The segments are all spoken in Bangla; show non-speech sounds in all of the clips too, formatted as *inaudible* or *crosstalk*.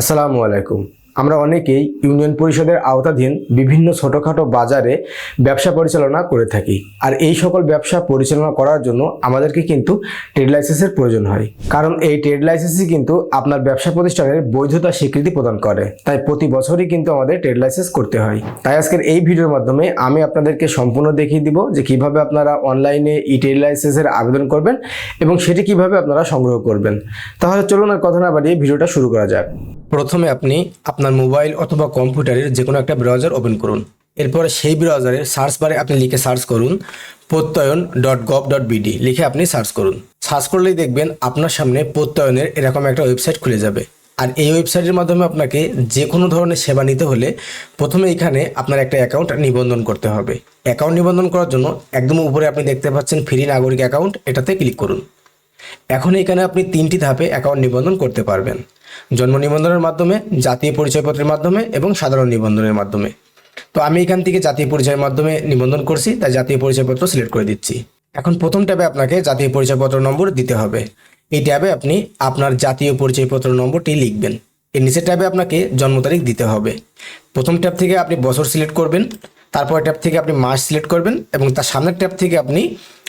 আসসালামু আলাইকুম। আমরা অনেকেই ইউনিয়ন পরিষদের আওতাধীন বিভিন্ন ছোটোখাটো বাজারে ব্যবসা পরিচালনা করে থাকি। আর এই সকল ব্যবসা পরিচালনা করার জন্য আমাদেরকে কিন্তু ট্রেড লাইসেন্সের প্রয়োজন হয়। কারণ এই ট্রেড লাইসেন্সই কিন্তু আপনার ব্যবসা প্রতিষ্ঠানের বৈধতা স্বীকৃতি প্রদান করে। তাই প্রতি বছরই কিন্তু আমাদের ট্রেড লাইসেন্স করতে হয়। তাই আজকের এই ভিডিওর মাধ্যমে আমি আপনাদেরকে সম্পূর্ণ দেখিয়ে দিব যে কীভাবে আপনারা অনলাইনে ই ট্রেড লাইসেন্সের আবেদন করবেন এবং সেটি কীভাবে আপনারা সংগ্রহ করবেন। তাহলে চলুন আর কথা না বাড়িয়ে ভিডিওটা শুরু করা যাক। প্রথমে আপনি আপনার মোবাইল অথবা কম্পিউটারের যে কোনো একটা ব্রাউজার ওপেন করুন। এরপরে সেই ব্রাউজারের সার্চ বারে আপনি লিখে সার্চ করুন Prottoyon dot gov dot BD লিখে আপনি সার্চ করুন। সার্চ করলেই দেখবেন আপনার সামনে প্রত্যয়নের এরকম একটা ওয়েবসাইট খুলে যাবে। আর এই ওয়েবসাইটের মাধ্যমে আপনাকে যে কোনো ধরনের সেবা নিতে হলে প্রথমে এখানে আপনার একটা অ্যাকাউন্ট নিবন্ধন করতে হবে। অ্যাকাউন্ট নিবন্ধন করার জন্য একদম উপরে আপনি দেখতে পাচ্ছেন ফ্রি নাগরিক অ্যাকাউন্ট এটাতে ক্লিক করুন। এখন এখানে আপনি তিনটি ধাপে অ্যাকাউন্ট নিবন্ধন করতে পারবেন। জন্ম নিবন্ধনের মাধ্যমে, জাতীয় পরিচয়পত্রের মাধ্যমে এবং সাধারণ নিবন্ধনের মাধ্যমে। তো আমি এখান থেকে জাতীয় পরিচয়ের মাধ্যমে নিবন্ধন করছি, তাই জাতীয় পরিচয়পত্র সিলেক্ট করে দিচ্ছি। এখন প্রথম ট্যাবে আপনাকে জাতীয় পরিচয়পত্র নম্বর দিতে হবে। এই ট্যাবে আপনি আপনার জাতীয় পরিচয়পত্র নম্বরটি লিখবেন। এর নিচের ট্যাবে আপনাকে জন্ম তারিখ দিতে হবে। প্রথম ট্যাব থেকে আপনি বছর সিলেক্ট করবেন তারপর ট্যাব থেকে আপনি মাস সিলেক্ট করবেন এবং তার সামনের ট্যাব থেকে আপনি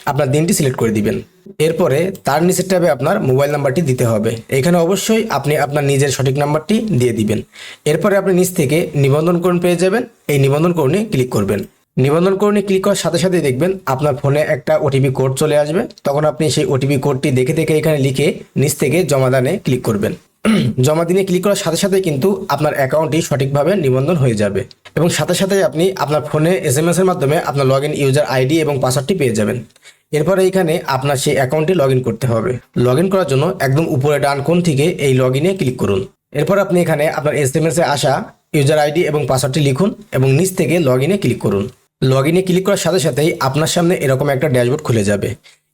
আপনার দিনটি সিলেক্ট করে দিবেন। এরপরে তার নিচের ট্যাবে আপনার মোবাইল নাম্বারটি দিতে হবে। এখানে অবশ্যই আপনি আপনার নিজের সঠিক নাম্বারটি দিয়ে দিবেন। এরপরে আপনি নিচ থেকে নিবন্ধন করণ পেয়ে যাবেন। এই নিবন্ধন করণে ক্লিক করবেন। নিবন্ধন করণে ক্লিক করার সাথে সাথেই দেখবেন আপনার ফোনে একটা ওটিপি কোড চলে আসবে। তখন আপনি সেই ওটিপি কোডটি দেখে দেখে এখানে লিখে নিচ থেকে জমাদানে ক্লিক করবেন। *clears throat* জমা দিনে ক্লিক করার সাথে সাথে কিন্তু আপনার অ্যাকাউন্টটি সঠিকভাবে নিবন্ধন হয়ে যাবে। এবং সাথে সাথে আপনি আপনার ফোনে এস এর মাধ্যমে আপনার লগ ইউজার আইডি এবং পাসওয়ার্ডটি পেয়ে যাবেন। এরপরে এখানে আপনার সেই অ্যাকাউন্টে লগ করতে হবে। লগ করার জন্য একদম উপরে ডান কোণ থেকে এই লগ ক্লিক করুন। এরপর আপনি এখানে আপনার এস এম এস এ আসা ইউজার আইডি এবং পাসওয়ার্ডটি লিখুন এবং নিচ থেকে লগ ক্লিক করুন। লগ ক্লিক করার সাথে সাথেই আপনার সামনে এরকম একটা ড্যাশবোর্ড খুলে যাবে।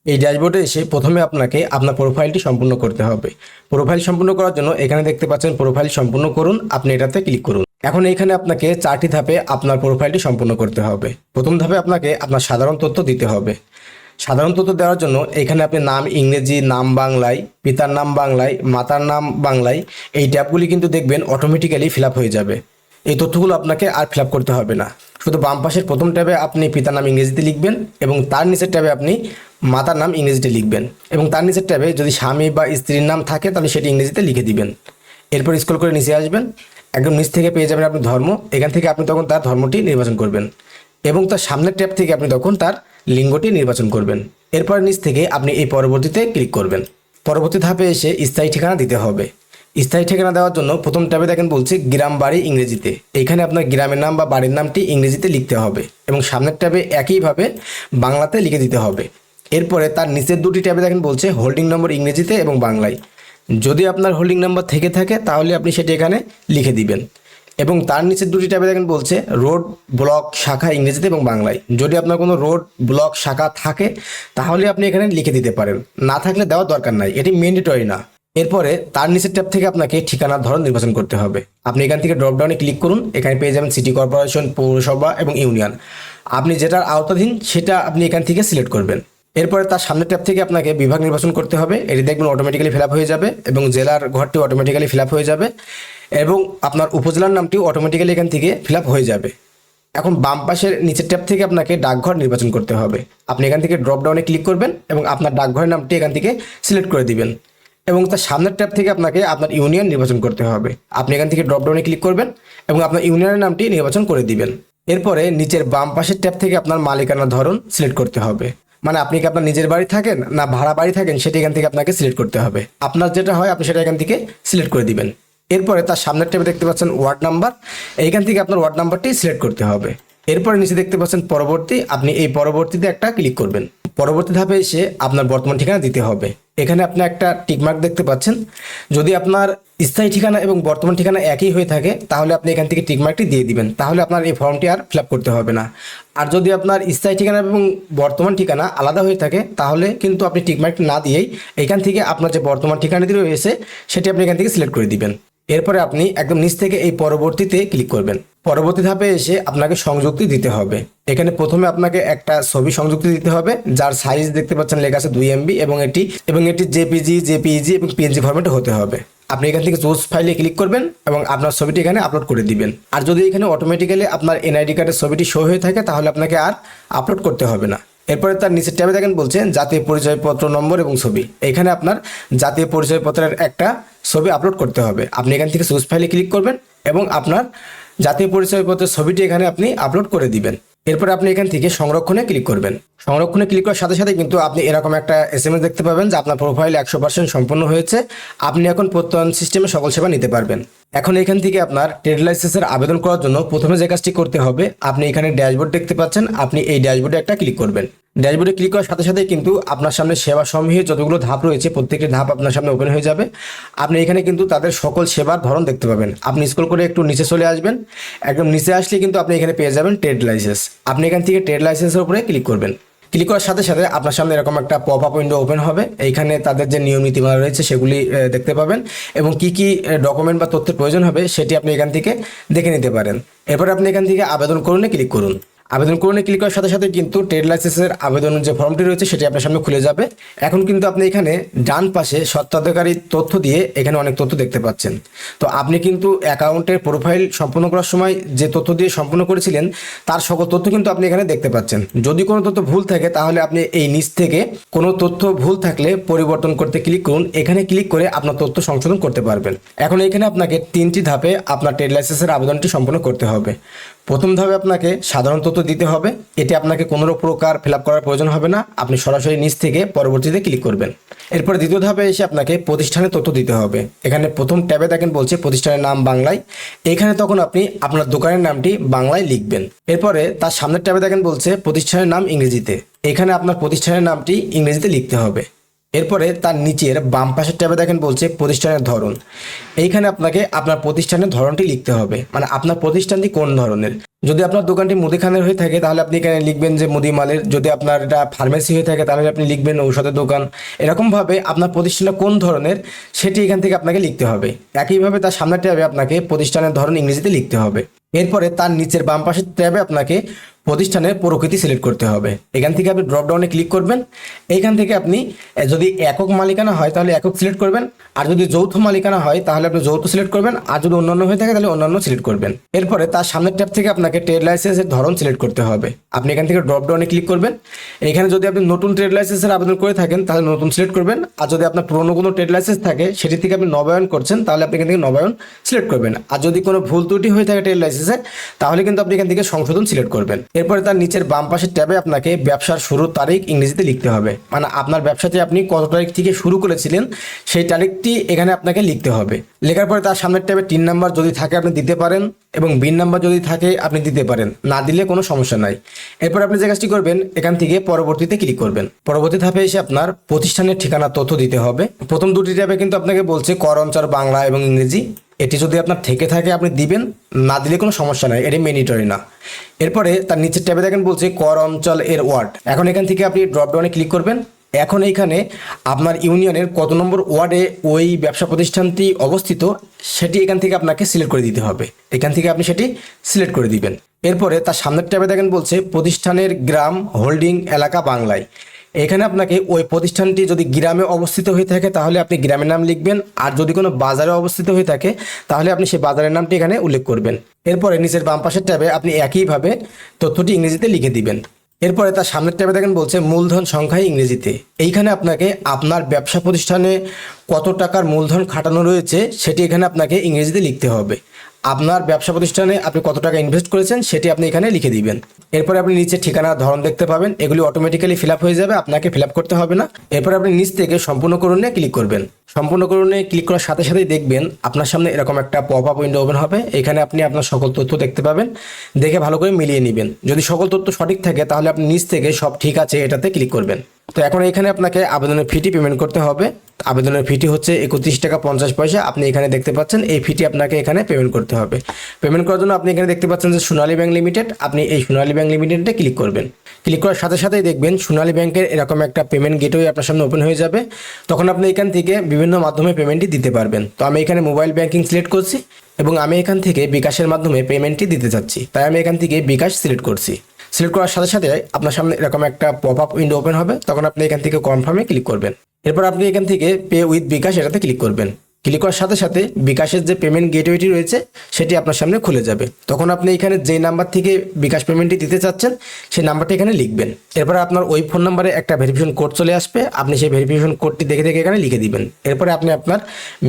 এই ড্যাশবোর্ডে এসে প্রথমে আপনাকে আপনার প্রোফাইলটি সম্পূর্ণ করতে হবে। প্রোফাইল সম্পূর্ণ করার জন্য এখানে দেখতে পাচ্ছেন প্রোফাইল সম্পূর্ণ করুন, আপনি এটাতে ক্লিক করুন। এখন এখানে আপনাকে চারটি ধাপে আপনার প্রোফাইলটি সম্পূর্ণ করতে হবে। প্রথম ধাপে আপনাকে আপনার সাধারণ তথ্য দিতে হবে। সাধারণ তথ্য দেওয়ার জন্য এখানে আপনি নাম ইংরেজি, নাম বাংলায়, পিতার নাম বাংলায়, মাতার নাম বাংলায় এই ট্যাবগুলি কিন্তু দেখবেন অটোমেটিক্যালি ফিল হয়ে যাবে। এই তথ্যগুলো আপনাকে আর ফিল করতে হবে না। শুধু বাম পাশের প্রথম ট্যাবে আপনি পিতার নাম ইংরেজিতে লিখবেন এবং তার নিচের ট্যাবে আপনি মাতার নাম ইংরেজিতে লিখবেন এবং তার নিচের ট্যাবে যদি স্বামী বা স্ত্রীর নাম থাকে তাহলে সেটি ইংরেজিতে লিখে দিবেন। এরপর স্ক্রল করে নিচে আসবেন। একদম নিচ থেকে পেয়ে যাবেন আপনি ধর্ম। এখান থেকে আপনি তখন তার ধর্মটি নির্বাচন করবেন এবং তার সামনের ট্যাব থেকে আপনি তখন তার লিঙ্গটি নির্বাচন করবেন। এরপর নিচ থেকে আপনি এই পরবর্তীতে ক্লিক করবেন। পরবর্তী ধাপে এসে স্থায়ী ঠিকানা দিতে হবে। স্থায়ী ঠিকানা দেওয়ার জন্য প্রথম ট্যাবে দেখেন বলছে, গ্রাম বাড়ি ইংরেজিতে। এইখানে আপনার গ্রামের নাম বা বাড়ির নামটি ইংরেজিতে লিখতে হবে এবং সামনের ট্যাবে একইভাবে বাংলাতে লিখে দিতে হবে। এরপরে তার নিচের দুটি ট্যাবে দেখেন বলছে, হোল্ডিং নম্বর ইংরেজিতে এবং বাংলায়। যদি আপনার হোল্ডিং নাম্বার থেকে থাকে, তাহলে আপনি সেটি এখানে লিখে দিবেন। এবং তার নিচের দুটি ট্যাবে দেখেন বলছে, রোড ব্লক শাখা ইংরেজিতে এবং বাংলায়। যদি আপনার কোনো রোড ব্লক শাখা থাকে, তাহলে আপনি এখানে লিখে দিতে পারেন। না থাকলে দেওয়ার দরকার নাই, এটি ম্যান্ডেটরি না। এরপরে তার নিচের ট্যাব থেকে আপনাকে ঠিকানার ধরন নির্বাচন করতে হবে। আপনি এখান থেকে ড্রপডাউনে ক্লিক করুন, এখানে পেয়ে যাবেন সিটি কর্পোরেশন পৌরসভা এবং ইউনিয়ন আপনি যেটার আওতাধীন, সেটা আপনি এখান থেকে সিলেক্ট করবেন। এরপরে তার সামনের ট্যাব থেকে আপনাকে বিভাগ নির্বাচন করতে হবে। এটি দেখবেন অটোমেটিক্যালি ফিল হয়ে যাবে এবং জেলার ঘরটি অটোমেটিক্যালি ফিল হয়ে যাবে। এবং আপনার উপজেলার নামটিও অটোমেটিক্যালি এখান থেকে ফিল হয়ে যাবে। এখন বাম পাশের নিচের ট্যাব থেকে আপনাকে ডাকঘর নির্বাচন করতে হবে। আপনি এখান থেকে ড্রপ ডাউনে ক্লিক করবেন এবং আপনার ডাকঘরের নামটি এখান থেকে সিলেক্ট করে দিবেন। এবং তার সামনের ট্যাব থেকে আপনাকে আপনার ইউনিয়ন নির্বাচন করতে হবে। আপনি এখান থেকে ড্রপ ডাউনে ক্লিক করবেন এবং আপনার ইউনিয়নের নামটি নির্বাচন করে দিবেন। এরপরে নিচের বাম পাশের ট্যাব থেকে আপনার মালিকানার ধরন সিলেক্ট করতে হবে। মানে আপনি কি আপনার নিজের বাড়ি থাকেন না ভাড়া বাড়ি থাকেন সেটা এখান থেকে আপনাকে সিলেক্ট করতে হবে। আপনার যেটা হয় আপনি সেটা এখান থেকে সিলেক্ট করে দিবেন। এরপরে তার সামনের ট্যাবে দেখতে পাচ্ছেন ওয়ার্ড নাম্বার এইখান থেকে আপনার ওয়ার্ড নাম্বারটি সিলেক্ট করতে হবে। এরপরে নিচে দেখতে পাচ্ছেন পরবর্তী, আপনি এই পরবর্তীতে একটা ক্লিক করবেন। পরবর্তী ধাপে এসে আপনার বর্তমান ঠিকানা দিতে হবে। এখানে আপনি একটা টিকমার্ক দেখতে পাচ্ছেন। যদি আপনার স্থায়ী ঠিকানা এবং বর্তমান ঠিকানা একই হয়ে থাকে, তাহলে আপনি এখান থেকে টিকমার্কটি দিয়ে দিবেন। তাহলে আপনার এই ফর্মটি আর ফিল করতে হবে না। আর যদি আপনার স্থায়ী ঠিকানা এবং বর্তমান ঠিকানা আলাদা হয়ে থাকে, তাহলে কিন্তু আপনি টিকমার্কটি না দিয়েই এখান থেকে আপনার যে বর্তমান ঠিকানাটি রয়েছে, সেটি আপনি এখান থেকে সিলেক্ট করে দিবেন। এরপরে আপনি একদম নিচ থেকে এই পরবর্তীতে ক্লিক করবেন। পরবর্তী ধাপে এসে আপনাকে সংযুক্তি দিতে হবে। এখানে প্রথমে আপনাকে একটা ছবি সংযুক্তি দিতে হবে, যার সাইজ দেখতে পাচ্ছেন লেখা আছে দুই এমবি এবং এটি এবং এটি জেপিজি জেপিইজি এবং পিএনজি ফরম্যাটে হতে হবে। আপনি এখান থেকে চুজ ফাইলে ক্লিক করবেন এবং আপনার ছবিটি এখানে আপলোড করে দিবেন। আর যদি এখানে অটোমেটিক্যালি আপনার এনআইডি কার্ডের ছবিটি শো হয়ে থাকে, তাহলে আপনাকে আর আপলোড করতে হবে না। এরপরে তার নিচের ট্যাবে দেখেন বলছেন জাতীয় পরিচয়পত্র নম্বর এবং ছবি। এখানে আপনার জাতীয় পরিচয়পত্রের একটা ছবি আপলোড করতে হবে। আপনি এখান থেকে সোর্স ফাইলে ক্লিক করবেন এবং আপনার জাতীয় পরিচয়পত্রের ছবিটি এখানে আপনি আপলোড করে দিবেন। এরপর আপনি এখান থেকে সংরক্ষণে ক্লিক করবেন। সংরক্ষণে ক্লিক করার সাথে সাথে কিন্তু আপনি এরকম একটা এস এম এস দেখতে পাবেন যে আপনার প্রোফাইল একশো পার্সেন্ট সম্পূর্ণ হয়েছে। আপনি এখন প্রত্যয়ন সিস্টেমে সকল সেবা নিতে পারবেন। এখন এখান থেকে আপনার ট্রেড লাইসেন্সের আবেদন করার জন্য প্রথমে যে কাজটি করতে হবে, আপনি এখানে ড্যাশবোর্ড দেখতে পাচ্ছেন, আপনি এই ড্যাশবোর্ডে একটা ক্লিক করবেন। ড্যাশবোর্ডে ক্লিক করার সাথে সাথে কিন্তু আপনার সামনে সেবা সমূহে যতগুলো ধাপ রয়েছে, প্রত্যেকটি ধাপ আপনার সামনে ওপেন হয়ে যাবে। আপনি এখানে কিন্তু তাদের সকল সেবার ধরন দেখতে পাবেন। আপনি স্ক্রল করে একটু নিচে চলে আসবেন। একদম নিচে আসলে কিন্তু আপনি এখানে পেয়ে যাবেন ট্রেড লাইসেন্স আপনি এখান থেকে ট্রেড লাইসেন্সের উপরে ক্লিক করবেন। ক্লিক করার সাথে সাথে আপনার সামনে এরকম একটা পপ আপ উইন্ডো ওপেন হবে। এইখানে তাদের যে নিয়ম নীতিমালা রয়েছে সেগুলি দেখতে পাবেন এবং কি কি ডকুমেন্ট বা তথ্যের প্রয়োজন হবে সেটি আপনি এখান থেকে দেখে নিতে পারেন। এরপর আপনি এখান থেকে আবেদন করুন ক্লিক করুন। আবেদন করুন ক্লিক করার সাথে সাথে কিন্তু ট্রেড লাইসেন্সের আবেদন যে ফর্মটি রয়েছে সেটি আপনার সামনে খুলে যাবে। এখন কিন্তু আপনি এখানে ডান পাশে সত্ত্বাধিকারী তথ্য দিয়ে এখানে অনেক তথ্য দেখতে পাচ্ছেন। তো আপনি কিন্তু অ্যাকাউন্টের প্রোফাইল সম্পূর্ণ করার সময় যে তথ্য দিয়ে সম্পূর্ণ করেছিলেন, তার সকল তথ্য কিন্তু আপনি এখানে দেখতে পাচ্ছেন। যদি কোনো তথ্য ভুল থাকে, তাহলে আপনি এই নিচ থেকে কোনো তথ্য ভুল থাকলে পরিবর্তন করতে ক্লিক করুন। এখানে ক্লিক করে আপনার তথ্য সংশোধন করতে পারবেন। এখন এখানে আপনাকে তিনটি ধাপে আপনার ট্রেড লাইসেন্সের আবেদনটি সম্পূর্ণ করতে হবে। প্রথম ধাপে আপনাকে সাধারণ তথ্য দিতে হবে। এটি আপনাকে কোনো প্রকার ফিল করার প্রয়োজন হবে না। আপনি সরাসরি নিচ থেকে পরবর্তীতে ক্লিক করবেন। এরপর দ্বিতীয় ধাপে এসে আপনাকে প্রতিষ্ঠানের তথ্য দিতে হবে। এখানে প্রথম ট্যাবে দেখেন বলছে প্রতিষ্ঠানের নাম বাংলায়। এখানে তখন আপনি আপনার দোকানের নামটি বাংলায় লিখবেন। এরপরে তার সামনের ট্যাবে দেখেন বলছে প্রতিষ্ঠানের নাম ইংরেজিতে। এখানে আপনার প্রতিষ্ঠানের নামটি ইংরেজিতে লিখতে হবে। এরপরে তার নিচের বাম পাশের ট্যাবে দেখেন বলছে প্রতিষ্ঠানের ধরন। এইখানে আপনাকে আপনার প্রতিষ্ঠানের ধরনটি লিখতে হবে। মানে আপনার প্রতিষ্ঠানটি কোন ধরনের? যদি আপনার দোকানটি মুদিখানের হয়ে থাকে, তাহলে আপনি এখানে লিখবেন যে মুদি মালের যদি আপনার এটা ফার্মেসি হয়ে থাকে, তাহলে আপনি লিখবেন ঔষধের দোকান। এরকমভাবে আপনার প্রতিষ্ঠানটা কোন ধরনের, সেটি এখান থেকে আপনাকে লিখতে হবে। একইভাবে তার সামনের ট্যাবে আপনাকে প্রতিষ্ঠানের ধরন ইংরেজিতে লিখতে হবে। এরপরে তার নিচের বাম পাশের ট্যাবে আপনাকে প্রতিষ্ঠানের প্রকৃতি সিলেক্ট করতে হবে। এখান থেকে আপনি ড্রপ ডাউনে ক্লিক করবেন। এইখান থেকে আপনি যদি একক মালিকানা হয় তাহলে একক সিলেক্ট করবেন। আর যদি যৌথ মালিকানা হয় তাহলে আপনি যৌথ সিলেক্ট করবেন। আর যদি অন্যান্য হয়ে থাকে তাহলে অন্যান্য সিলেক্ট করবেন। এরপরে তার সামনের ট্যাব থেকে আপনাকে ট্রেড লাইসেন্সের ধরন সিলেক্ট করতে হবে। আপনি এখান থেকে ড্রপ ডাউনে ক্লিক করবেন। এখানে যদি আপনি নতুন ট্রেড লাইসেন্সের আবেদন করে থাকেন তাহলে নতুন সিলেক্ট করবেন। আর যদি আপনার পুরনো কোনো ট্রেড লাইসেন্স থাকে সেটি থেকে আপনি নবায়ন করছেন তাহলে আপনি এখান থেকে নবায়ন সিলেক্ট করবেন। আর যদি কোনো ভুল ত্রুটি হয়ে থাকে ট্রেড লাইসেন্সে তাহলে কিন্তু আপনি এখান থেকে সংশোধন সিলেক্ট করবেন। এরপরে তার নিচের বাম পাশের ট্যাবে আপনাকে ব্যবসার শুরুর তারিখ ইংরেজিতে লিখতে হবে। মানে আপনার ব্যবসাতে আপনি কত তারিখ থেকে শুরু করেছিলেন, সেই তারিখটি এখানে আপনাকে লিখতে হবে। লেখার পরে তার সামনের ট্যাবে তিন নাম্বার যদি থাকে আপনি দিতে পারেন এবং বিন নাম্বার যদি থাকে আপনি দিতে পারেন। না দিলে কোনো সমস্যা নাই। এরপর আপনি যে কাজটি করবেন, এখান থেকে পরবর্তীতে ক্লিক করবেন। পরবর্তী ধাপে এসে আপনার প্রতিষ্ঠানের ঠিকানা, তথ্য দিতে হবে। প্রথম দুটি ট্যাবে কিন্তু আপনাকে বলছে কর অঞ্চল বাংলা এবং ইংরেজি। এটি যদি আপনার থেকে থাকে, আপনি দিবেন। না দিলে কোনো সমস্যা নাই, এটি মেনিটরি না। এরপরে তার নিচের ট্যাবে দেখেন বলছে, কর অঞ্চল এর ওয়ার্ড। এখন এখান থেকে আপনি ড্রপডাউনে ক্লিক করবেন। এখন এইখানে আপনার ইউনিয়নের কত নম্বর ওয়ার্ডে ওই ব্যবসা প্রতিষ্ঠানটি অবস্থিত, সেটি এখান থেকে আপনাকে সিলেক্ট করে দিতে হবে। এখান থেকে আপনি সেটি সিলেক্ট করে দিবেন। এরপরে তার সামনের ট্যাবে দেখেন বলছে, প্রতিষ্ঠানের গ্রাম হোল্ডিং এলাকা বাংলায়। এখানে আপনাকে ওই প্রতিষ্ঠানটি যদি গ্রামে অবস্থিত হয়ে থাকে, তাহলে আপনি গ্রামের নাম লিখবেন। আর যদি কোনো বাজারে অবস্থিত হয়ে থাকে, তাহলে আপনি সেই বাজারের নামটি এখানে উল্লেখ করবেন। এরপরে নিচের বাম পাশের ট্যাবে আপনি একইভাবে তথ্যটি ইংরেজিতে লিখে দিবেন। এরপরে তার সামনের ট্যাবে দেখেন বলছে, মূলধন সংখ্যায় ইংরেজিতে। এইখানে আপনাকে আপনার ব্যবসা প্রতিষ্ঠানে কত টাকার মূলধন খাটানো রয়েছে, সেটি এখানে আপনাকে ইংরেজিতে লিখতে হবে। আপনার ব্যবসা প্রতিষ্ঠানে আপনি কত টাকা ইনভেস্ট করেছেন সেটি আপনি এখানে লিখে দিবেন। এরপরে আপনি নিচে ঠিকানার ধরন দেখতে পাবেন, এগুলি অটোমেটিক্যালি ফিল হয়ে যাবে, আপনাকে ফিল করতে হবে না। এরপরে আপনি নিচ থেকে সম্পূর্ণ করণে ক্লিক করবেন। সম্পূর্ণ করণে ক্লিক করার সাথে সাথেই দেখবেন আপনার সামনে এরকম একটা পপ আপ উইন্ডো ওপেন হবে। এখানে আপনি আপনার সকল তথ্য দেখতে পাবেন। দেখে ভালো করে মিলিয়ে নেবেন। যদি সকল তথ্য সঠিক থাকে, তাহলে আপনি নিচ থেকে সব ঠিক আছে এটাতে ক্লিক করবেন। তো এখন এখানে আপনাকে আবেদনের ফিটি পেমেন্ট করতে হবে। আবেদনের ফিটি হচ্ছে একত্রিশ টাকা পঞ্চাশ পয়সা। আপনি এখানে দেখতে পাচ্ছেন এই ফিটি আপনাকে এখানে পেমেন্ট করতে হবে। পেমেন্ট করার জন্য আপনি এখানে দেখতে পাচ্ছেন যে সোনালী ব্যাংক লিমিটেড আপনি এই সোনালী ব্যাংক লিমিটেডে ক্লিক করবেন। ক্লিক করার সাথে সাথেই দেখবেন সোনালী ব্যাংকের এরকম একটা পেমেন্ট গেটওয়ে আপনার সামনে ওপেন হয়ে যাবে। তখন আপনি এখান থেকে বিভিন্ন মাধ্যমে পেমেন্টটি দিতে পারবেন। তো আমি এখানে মোবাইল ব্যাংকিং সিলেক্ট করছি এবং আমি এখান থেকে বিকাশের মাধ্যমে পেমেন্টটি দিতে চাচ্ছি। তাই আমি এখান থেকে বিকাশ সিলেক্ট করছি। সিলেক্ট করার সাথে সাথে আপনার সামনে এরকম একটা পপ আপ উইন্ডো ওপেন হবে। তখন আপনি এখান থেকে কনফার্মে ক্লিক করবেন। এরপর আপনি এখান থেকে পে উইথ বিকাশ এটাতে ক্লিক করবেন। ক্লিক করার সাথে সাথে বিকাশের যে পেমেন্ট গেটওয়েটি রয়েছে, সেটি আপনার সামনে খুলে যাবে। তখন আপনি এখানে যে নাম্বার থেকে বিকাশ পেমেন্টটি দিতে চাচ্ছেন, সেই নাম্বারটি এখানে লিখবেন। এরপরে আপনার ওই ফোন নাম্বারে একটা ভেরিফিকেশন কোড চলে আসবে। আপনি সেই ভেরিফিকেশন কোডটি দেখে দেখে এখানে লিখে দিবেন। এরপরে আপনি আপনার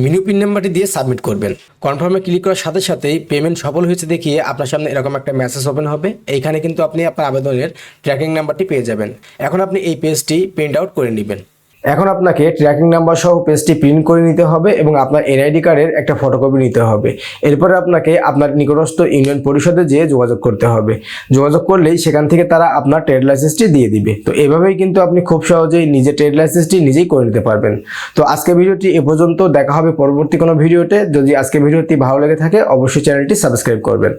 মিনু পিন নাম্বারটি দিয়ে সাবমিট করবেন। কনফার্মে ক্লিক করার সাথে সাথেই পেমেন্ট সফল হয়েছে দেখিয়ে আপনার সামনে এরকম একটা মেসেজ ওপেন হবে। এইখানে কিন্তু আপনি আপনার আবেদনের ট্র্যাকিং নাম্বারটি পেয়ে যাবেন। এখন আপনি এই পেজটি প্রিন্ট আউট করে নেবেন। এখন আপনাকে ট্র্যাকিং নাম্বার সহ পেজটি প্রিন্ট করে নিতে হবে এবং আপনার এনআইডি কার্ডের একটা ফটোকপি নিতে হবে। এরপরে আপনাকে আপনার নিকটস্থ ইউনিয়ন পরিষদে যেয়ে যোগাযোগ করতে হবে। যোগাযোগ করলেই সেখান থেকে তারা আপনার ট্রেড লাইসেন্সটি দিয়ে দিবে। তো এভাবেই কিন্তু আপনি খুব সহজেই নিজের ট্রেড লাইসেন্সটি নিজেই করে নিতে পারবেন। তো আজকে ভিডিওটি এ পর্যন্ত। দেখা হবে পরবর্তী কোনো ভিডিওতে। যদি আজকে ভিডিওটি ভালো লেগে থাকে, অবশ্যই চ্যানেলটি সাবস্ক্রাইব করবেন।